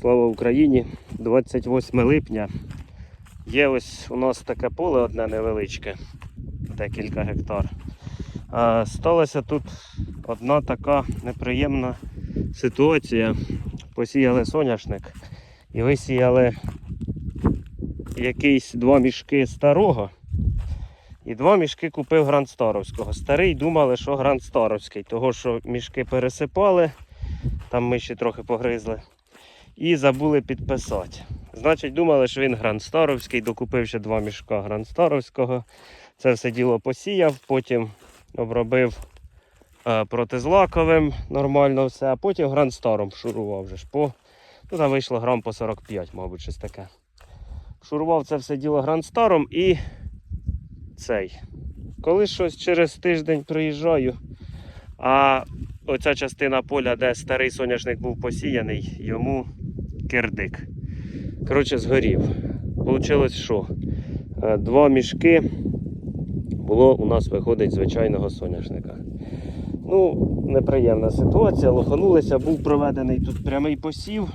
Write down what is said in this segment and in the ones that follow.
Слава Україні! 28 липня. Є ось у нас таке поле одне невеличке, декілька гектар. А сталася тут одна така неприємна ситуація. Посіяли соняшник і висіяли якісь два мішки старого. І два мішки купив Гранд Старовського. Старий думали, що Гранд Старовський, того що мішки пересипали, там ми ще трохи погризли і забули підписати. Значить, думали, що він Грандстаровський, докупив ще два мішка Грандстаровського. Це все діло посіяв, потім обробив е, протизлаковим нормально все, а потім Грандстаром шурував вже ж по. Ну, там вийшло грам по 45, мабуть, щось таке. Шурував це все діло Грандстаром і цей. Коли щось через тиждень приїжджаю, а оця частина поля, де старий соняшник був посіяний, йому кирдик. Коротше, згорів. Получилось що? Е, Два мішки було у нас виходить звичайного соняшника. Ну, неприємна ситуація. Лоханулися, був проведений тут прямий посів.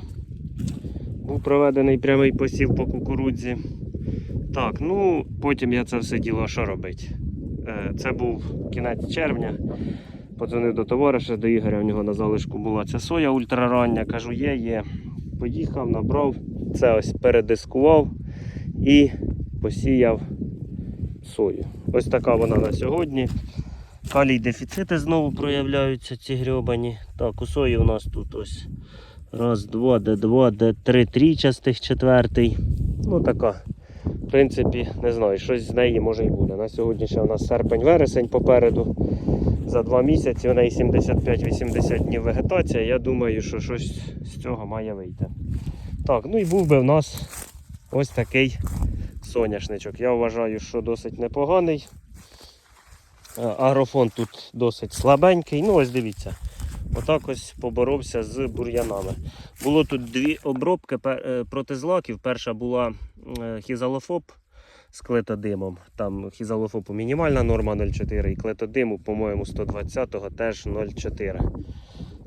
Був проведений прямий посів по кукурудзі. Так, ну потім я це все діло що робить? Е, Це був кінець червня. Подзвонив до товариша, до Ігоря, в нього на залишку була ця соя ультрарання. Кажу, є, є. Поїхав, набрав, це ось передискував і посіяв сою. Ось така вона на сьогодні. Калій дефіцити знову проявляються ці грьобані. Так, у сої у нас тут ось раз, два, де два, де три трійчастих, четвертий. Ну така. В принципі, не знаю, щось з неї може і буде. На сьогодні ще у нас серпень-вересень попереду. За два місяці у неї 75-80 днів вегетація. Я думаю, що щось з цього має вийти. Так, ну і був би в нас ось такий соняшничок. Я вважаю, що досить непоганий. Е, Агрофон тут досить слабенький. Ну, ось дивіться. Отак ось поборовся з бур'янами. Було тут дві обробки е, проти злаків. Перша була е, хізалофоб з клетодимом. Там хізалофобу мінімальна норма 0,4 і клетодиму, по-моєму, 120-го теж 0,4.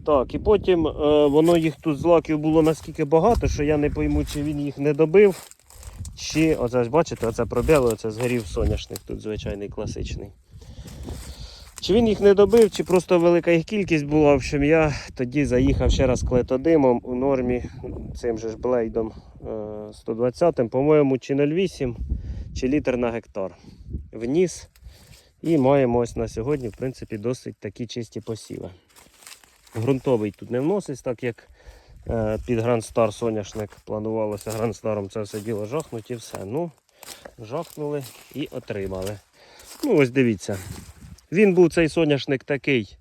Так, і потім е, воно їх тут злаків було наскільки багато, що я не пойму, чи він їх не добив. Чи, оце ось бачите, оце пробіло, оце згорів соняшник тут звичайний класичний. Чи він їх не добив, чи просто велика їх кількість була. В общем, я тоді заїхав ще раз клетодимом у нормі цим же ж блейдом е, 120 по-моєму, чи 0,8, чи літр на гектар. Вніс. І маємо ось на сьогодні, в принципі, досить такі чисті посіви. Грунтовий тут не вносить, так як е, під Грандстар соняшник планувалося Грандстаром це все діло жахнуть і все. Ну, жахнули і отримали. Ну, ось дивіться. Він був цей соняшник такий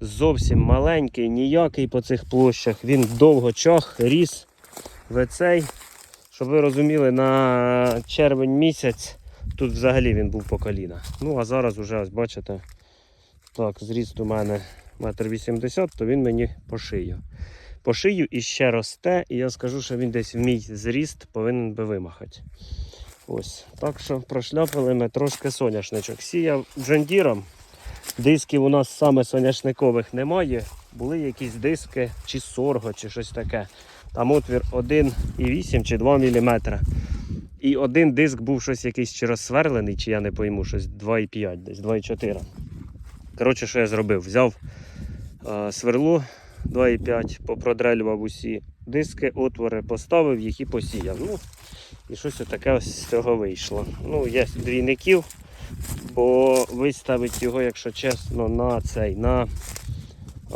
зовсім маленький, ніякий по цих площах. Він довго чах, ріс в цей. Щоб ви розуміли, на червень місяць тут взагалі він був по коліна. Ну а зараз вже ось бачите, так, зріст у мене метр вісімдесят, то він мені по шию. По шию і ще росте, і я скажу, що він десь в мій зріст повинен би вимахати. Ось. Так що прошляпали ми трошки соняшничок. Сіяв джондіром. Дисків у нас саме соняшникових немає. Були якісь диски, чи сорго, чи щось таке. Там отвір 1,8 чи 2 мм. І один диск був щось якийсь чи розсверлений, чи я не пойму, щось 2,5, десь 2,4. Коротше, що я зробив? Взяв е, сверло 2,5, попродрелював усі диски, отвори, поставив їх і посіяв. Ну, і щось таке ось з цього вийшло. Ну, є двійників, бо виставить його, якщо чесно, на цей, на.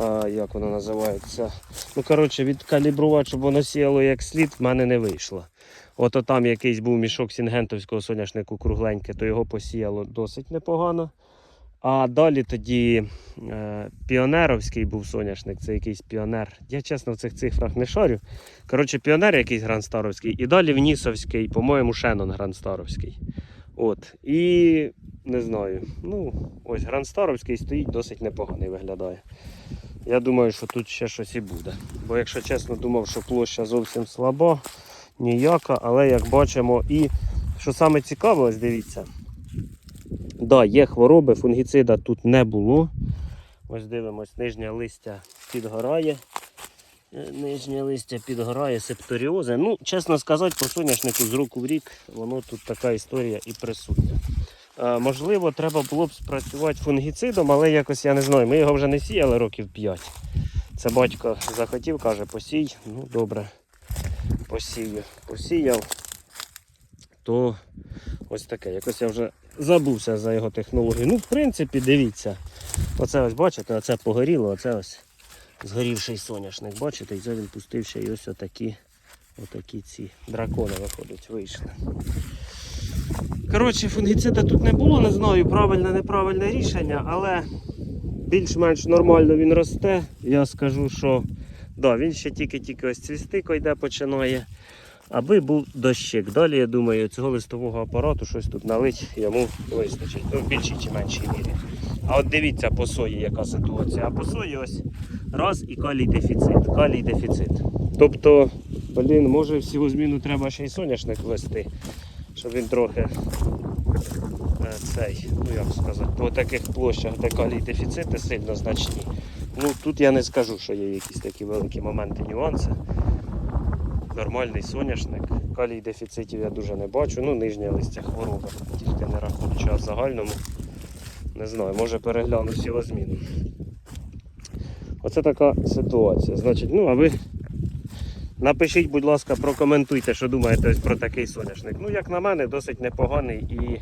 А, як воно називається? Ну, коротше, відкалібрувати, щоб воно сіяло як слід, в мене не вийшло. Ото там якийсь був мішок сінгентовського соняшнику кругленьке, то його посіяло досить непогано. А далі тоді е, піонеровський був соняшник, це якийсь піонер. Я чесно в цих цифрах не шарю. Коротше, піонер якийсь грандстаровський. І далі Внісовський, по-моєму, Шенон грандстаровський. От. І не знаю. Ну, ось грандстаровський стоїть досить непоганий виглядає. Я думаю, що тут ще щось і буде. Бо, якщо чесно, думав, що площа зовсім слаба, ніяка, але як бачимо, і що саме цікаве, ось дивіться. Да, є хвороби, фунгіцида тут не було. Ось дивимось, нижнє листя підгорає. Е, Нижнє листя підгорає, септоріози. Ну, чесно сказати, по соняшнику з року в рік воно тут така історія і присутня. Е, можливо, треба було б спрацювати фунгіцидом, але якось я не знаю. Ми його вже не сіяли років 5. Це батько захотів, каже, посій. Ну, добре, посію. Посіяв. То ось таке. Якось я вже забувся за його технологію. Ну, в принципі, дивіться. Оце ось бачите, оце погоріло, оце ось згорівший соняшник. Бачите, і це він пустив ще й ось отакі, отакі ці дракони виходять, вийшли. Коротше, фунгіцида тут не було, не знаю, правильне, неправильне рішення, але більш-менш нормально він росте. Я скажу, що да, він ще тільки-тільки ось цвісти койде починає. Аби був дощик. Далі, я думаю, цього листового апарату щось тут налить йому вистачить. Ну, в більшій чи меншій мірі. А от дивіться по сої, яка ситуація. А по сої ось раз і калій дефіцит. Калій дефіцит. Тобто, блін, може всього зміну треба ще й соняшник ввести, щоб він трохи е, цей, ну як сказати, по таких площах, де калій дефіцити сильно значні. Ну тут я не скажу, що є якісь такі великі моменти, нюанси. Нормальний соняшник. Калій дефіцитів я дуже не бачу. Ну, нижнє листя хвороби. Тільки не рахуючи, а в загальному. Не знаю, може перегляну сілозміну. Оце така ситуація. Значить, ну а ви напишіть, будь ласка, прокоментуйте, що думаєте про такий соняшник. Ну, як на мене, досить непоганий і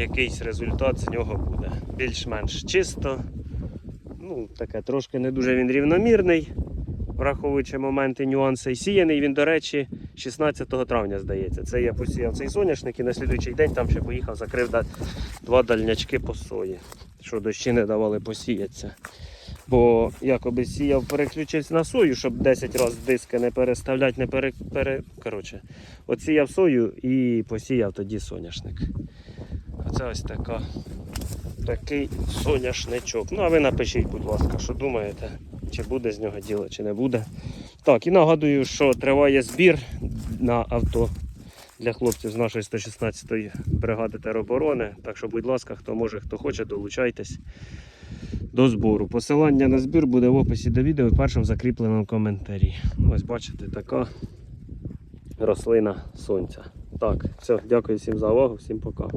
якийсь результат з нього буде. Більш-менш чисто. Ну, таке трошки не дуже він рівномірний, враховуючи моменти, нюанси. Сіяний він, до речі, 16 травня, здається. Це я посіяв цей соняшник і на слідуючий день там ще поїхав, закрив два дальнячки по сої, що дощі не давали посіятися. Бо якоби сіяв, переключився на сою, щоб 10 разів диски не переставляти, не пере, пере... Коротше, от сою і посіяв тоді соняшник. Оце ось така, такий соняшничок. Ну а ви напишіть, будь ласка, що думаєте, чи буде з нього діло, чи не буде. Так, і нагадую, що триває збір на авто для хлопців з нашої 116-ї бригади тероборони. Так що, будь ласка, хто може, хто хоче, долучайтесь до збору. Посилання на збір буде в описі до відео в першому закріпленому коментарі. Ось бачите, така рослина сонця. Так, все, дякую всім за увагу, всім пока.